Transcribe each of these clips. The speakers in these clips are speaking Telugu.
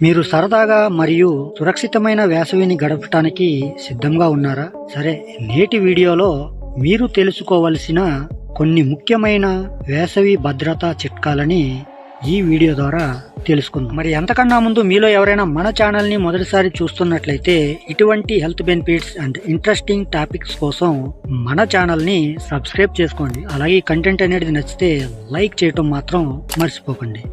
మీరు సరదాగా మరియు సురక్షితమైన వేసవిని గడపటానికి సిద్ధంగా ఉన్నారా? సరే నేటి వీడియోలో మీరు తెలుసుకోవలసిన కొన్ని ముఖ్యమైన వేసవి భద్రతా చిట్కాలని ఈ వీడియో ద్వారా తెలుసుకుందాం. మరి ఎంతకన్నా ముందు మీలో ఎవరైనా మన ఛానల్ని మొదటిసారి చూస్తున్నట్లయితే ఇటువంటి health benefits and interesting topics కోసం మన ఛానల్ని సబ్స్క్రైబ్ చేసుకోండి. అలాగే కంటెంట్ అనేది నచ్చితే లైక్ చేయటం మాత్రం మర్చిపోకండి.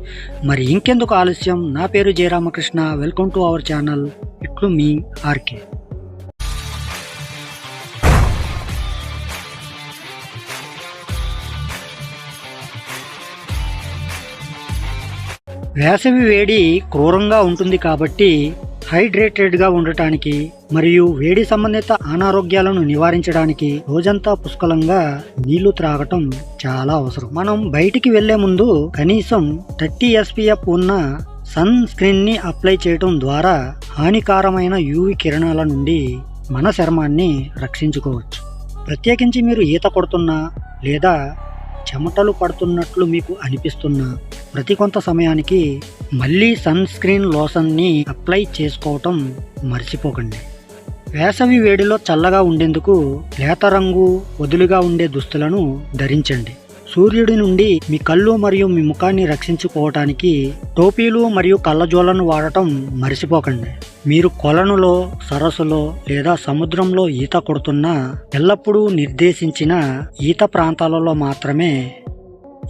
మరి ఇంకెందుకు ఆలస్యం? నా పేరు Jayaramakrishna. Welcome to our channel. ఇట్లు మీ ఆర్కే. వేసవి వేడి క్రూరంగా ఉంటుంది కాబట్టి హైడ్రేటెడ్గా ఉండటానికి మరియు వేడి సంబంధిత అనారోగ్యాలను నివారించడానికి రోజంతా పుష్కలంగా నీళ్ళు త్రాగటం చాలా అవసరం. మనం బయటికి వెళ్ళే ముందు కనీసం థర్టీ ఎస్పీఎఫ్ ఉన్న సన్ స్క్రీన్ని అప్లై చేయటం ద్వారా హానికరమైన యూవి కిరణాల నుండి మన చర్మాన్ని రక్షించుకోవచ్చు. ప్రత్యేకించి మీరు ఈత కొడుతున్నా లేదా చెమటలు పడుతున్నట్లు మీకు అనిపిస్తున్నా ప్రతి కొంత సమయానికి మళ్ళీ సన్ స్క్రీన్ లోషన్ని అప్లై చేసుకోవటం మర్చిపోకండి. వేసవి వేడిలో చల్లగా ఉండేందుకు లేత రంగు వదులుగా ఉండే దుస్తులను ధరించండి. సూర్యుడి నుండి మీ కళ్ళు మరియు మీ ముఖాన్ని రక్షించుకోవటానికి టోపీలు మరియు కళ్ళజోలను వాడటం మర్చిపోకండి. మీరు కొలనులో సరస్సులో లేదా సముద్రంలో ఈత కొడుతున్నా ఎల్లప్పుడూ నిర్దేశించిన ఈత ప్రాంతాలలో మాత్రమే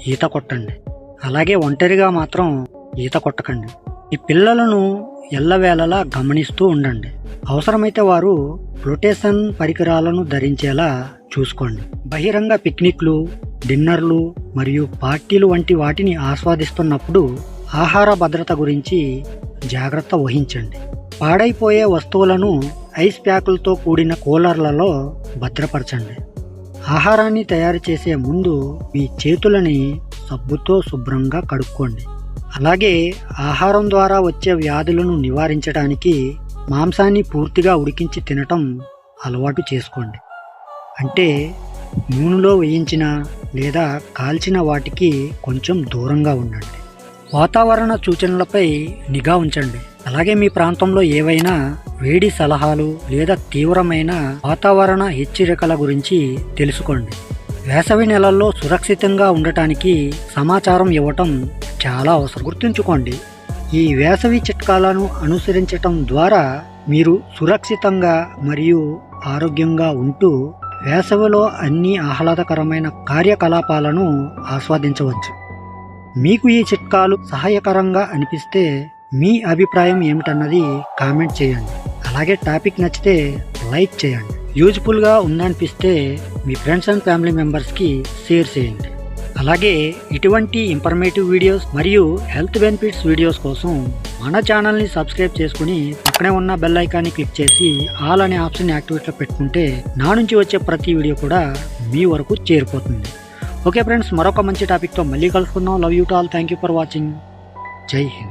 ఈత కొట్టండి. అలాగే ఒంటరిగా మాత్రం ఈత కొట్టకండి. ఈ పిల్లలను ఎల్లవేళలా గమనిస్తూ ఉండండి. అవసరమైతే వారు రొటేషన్ పరికరాలను ధరించేలా చూసుకోండి. బహిరంగ పిక్నిక్లు డిన్నర్లు మరియు పార్టీలు వంటి వాటిని ఆస్వాదిస్తున్నప్పుడు ఆహార భద్రత గురించి జాగ్రత్త వహించండి. పాడైపోయే వస్తువులను ఐస్ ప్యాకులతో కూడిన కూలర్లలో భద్రపరచండి. ఆహారాన్ని తయారు చేసే ముందు మీ చేతులని సబ్బుతో శుభ్రంగా కడుక్కోండి. అలాగే ఆహారం ద్వారా వచ్చే వ్యాధులను నివారించడానికి మాంసాన్ని పూర్తిగా ఉడికించి తినటం అలవాటు చేసుకోండి. అంటే నూనెలో వేయించిన లేదా కాల్చిన వాటికి కొంచెం దూరంగా ఉండండి. వాతావరణ సూచనలపై నిఘా ఉంచండి. అలాగే మీ ప్రాంతంలో ఏవైనా వేడి సలహాలు లేదా తీవ్రమైన వాతావరణ హెచ్చరికల గురించి తెలుసుకోండి. వేసవి నెలల్లో సురక్షితంగా ఉండటానికి సమాచారం ఇవ్వటం చాలా అవసరం. గుర్తుంచుకోండి ఈ వేసవి చిట్కాలను అనుసరించటం ద్వారా మీరు సురక్షితంగా మరియు ఆరోగ్యంగా ఉంటూ వేసవిలో అన్ని ఆహ్లాదకరమైన కార్యకలాపాలను ఆస్వాదించవచ్చు. మీకు ఈ చిట్కాలు సహాయకరంగా అనిపిస్తే మీ అభిప్రాయం ఏమిటన్నది కామెంట్ చేయండి. అలాగే టాపిక్ నచ్చితే లైక్ చేయండి. యూజ్ఫుల్గా ఉందనిపిస్తే మీ ఫ్రెండ్స్ అండ్ ఫ్యామిలీ మెంబర్స్కి షేర్ చేయండి. అలాగే ఇటువంటి ఇన్ఫర్మేటివ్ వీడియోస్ మరియు హెల్త్ బెనిఫిట్స్ వీడియోస్ కోసం మన ఛానల్ని సబ్స్క్రైబ్ చేసుకుని పక్కనే ఉన్న బెల్ ఐకాన్ని క్లిక్ చేసి ఆల్ అనే ఆప్షన్ యాక్టివేట్లో పెట్టుకుంటే నా నుంచి వచ్చే ప్రతి వీడియో కూడా మీ వరకు చేరిపోతుంది. ఓకే ఫ్రెండ్స్ మరొక మంచి టాపిక్తో మళ్ళీ కలుసుకుందాం. Love you to all. Thank you for watching. Jai Hind.